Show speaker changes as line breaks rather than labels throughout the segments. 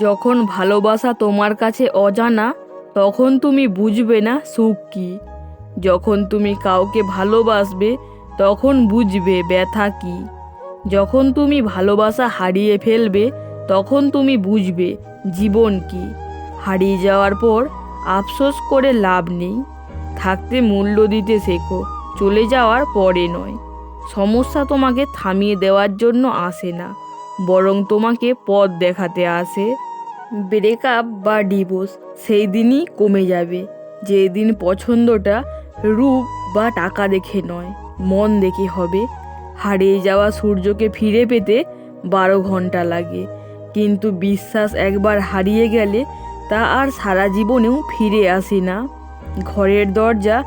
যখন ভালোবাসা তোমার কাছে অজানা, তখন তুমি বুঝবে না সুখ কী। যখন তুমি কাউকে ভালোবাসবে, তখন বুঝবে ব্যথা কী। যখন তুমি ভালোবাসা হারিয়ে ফেলবে, তখন তুমি বুঝবে জীবন কি। হারিয়ে যাওয়ার পর আফসোস করে লাভ নেই। থাকতে মূল্য দিতে শেখো, চলে যাওয়ার পরে নয়। সমস্যা তোমাকে থামিয়ে দেওয়ার জন্য আসে না। বরং তোমাকে পথ দেখাতে আসে। ব্রেকআপ বা ডিভোর্স সেই দিনই কমে যাবে। যেদিন পছন্দটা রূপ বা টাকা দেখে নয়, মন দেখে হবে। হারিয়ে যাওয়া সূর্যকে ফিরে পেতে বারো ঘণ্টা লাগে। কিন্তু বিশ্বাস একবার হারিয়ে গেলে তা আর সারা জীবনেও ফিরে আসে না। ঘরের দরজা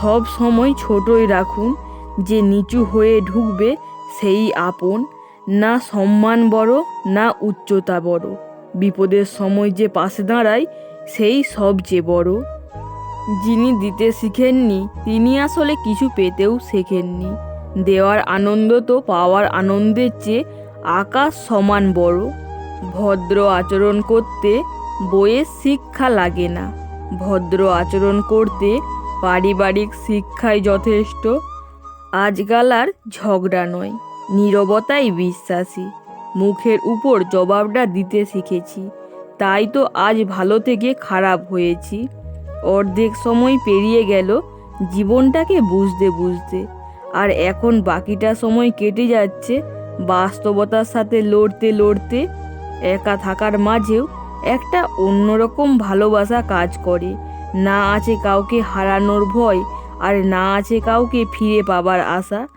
সব সময় ছোটই রাখুন। যে নিচু হয়ে ঢুকবে সেই আপন। না সম্মান বড়, না উচ্চতা বড়। বিপদের সময় যে পাশে দাঁড়ায়, সেই সবচেয়ে বড়। যিনি দিতে শিখেননি, তিনি আসলে কিছু পেতেও শেখেননি। দেওয়ার আনন্দ তো পাওয়ার আনন্দের চেয়ে আকাশ সমান বড়। ভদ্র আচরণ করতে বইয়ের শিক্ষা লাগে না। ভদ্র আচরণ করতে পারিবারিক শিক্ষাই যথেষ্ট। আজকাল আর ঝগড়া নয়। নীরবতাই বিশ্বাসী। মুখের উপর জবাবটা দিতে শিখেছি। তাই তো আজ ভালো থেকে খারাপ হয়েছি। অর্ধেক সময় পেরিয়ে গেল জীবনটাকে বুঝতে বুঝতে। আর এখন বাকিটা সময় কেটে যাচ্ছে বাস্তবতার সাথে লড়তে লড়তে। একা থাকার মাঝেও একটা অন্যরকম ভালোবাসা কাজ করে। না আছে কাউকে হারানোর ভয় আর না আছে কাউকে ফিরে পাবার আশা।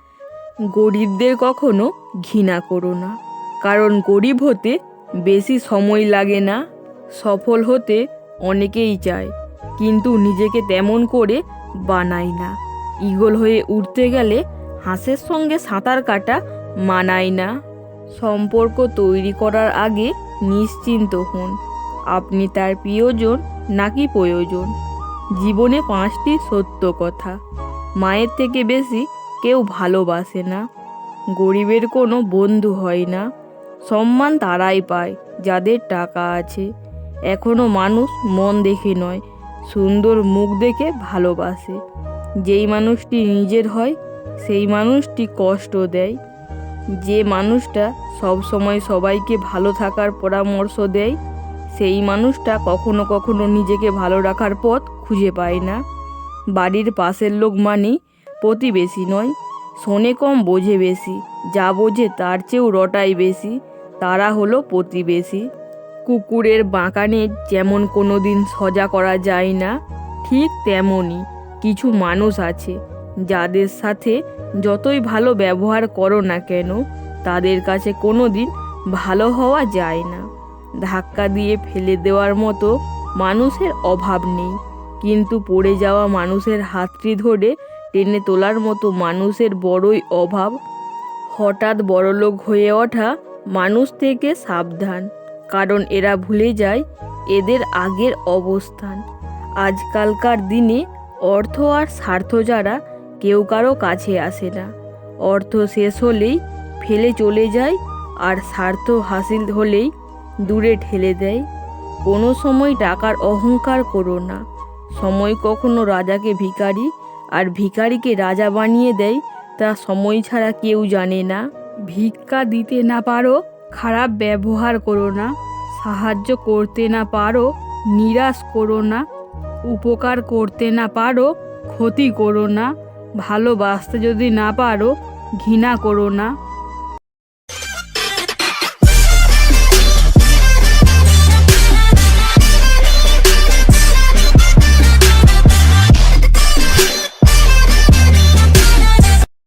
গরিবদের কখনো ঘৃণা করো না। কারণ গরিব হতে বেশি সময় লাগে না। সফল হতে অনেকেই চায়, কিন্তু নিজেকে তেমন করে বানায় না। ইগল হয়ে উঠতে গেলে হাঁসের সঙ্গে সাঁতার কাটা মানায় না। সম্পর্ক তৈরি করার আগে নিশ্চিন্ত হন, আপনি তার প্রিয়জন নাকি প্রয়োজন? জীবনে পাঁচটি সত্য কথা, মায়ের থেকে বেশি কেউ ভালোবাসে না। গরিবের কোনো বন্ধু হয় না। সম্মান তারাই পায়, যাদের টাকা আছে। এখনও মানুষ মন দেখে নয়, সুন্দর মুখ দেখে ভালোবাসে। যেই মানুষটি নিজের হয়, সেই মানুষটি কষ্ট দেয়। যে মানুষটা সব সময় সবাইকে ভালো থাকার পরামর্শ দেয়, সেই মানুষটা কখনো কখনো নিজেকে ভালো রাখার পথ খুঁজে পায় না। বাড়ির পাশের লোক মানেই প্রতিবেশী নয়, শোনে কম বোঝে বেশি, যা বোঝে তার চেয়েও রটাই বেশি, তারা হলো প্রতিবেশী। কুকুরের বাঁকানে যেমন কোনো দিন সজা করা যায় না, ঠিক তেমনই কিছু মানুষ আছে, যাদের সাথে যতই ভালো ব্যবহার করো না কেন, তাদের কাছে কোনো দিন ভালো হওয়া যায় না। ধাক্কা দিয়ে ফেলে দেওয়ার মতো মানুষের অভাব নেই, কিন্তু পড়ে যাওয়া মানুষের হাতটি ধরে টেনে তোলার মতো মানুষের বড়ই অভাব। হঠাৎ বড়লোক হয়ে ওঠা মানুষ থেকে সাবধান, কারণ এরা ভুলে যায় এদের আগের অবস্থান। আজকালকার দিনে অর্থ আর স্বার্থ যারা কেউ কারও কাছে আসে না। অর্থ শেষ হলেই ফেলে চলে যায় আর স্বার্থ হাসিল হলেই দূরে ঠেলে দেয়। কোনো সময় টাকার অহংকার করো না। সময় কখনো রাজাকে ভিখারি আর ভিকারিকে রাজা বানিয়ে দেয়, তা সময় ছাড়া কেউ জানে না। ভিক্ষা দিতে না পারো, খারাপ ব্যবহার করো না। সাহায্য করতে না পারো, নিরাশ করো না। উপকার করতে না পারো, ক্ষতি করো না। ভালোবাসতে যদি না পারো, ঘৃণা করো না।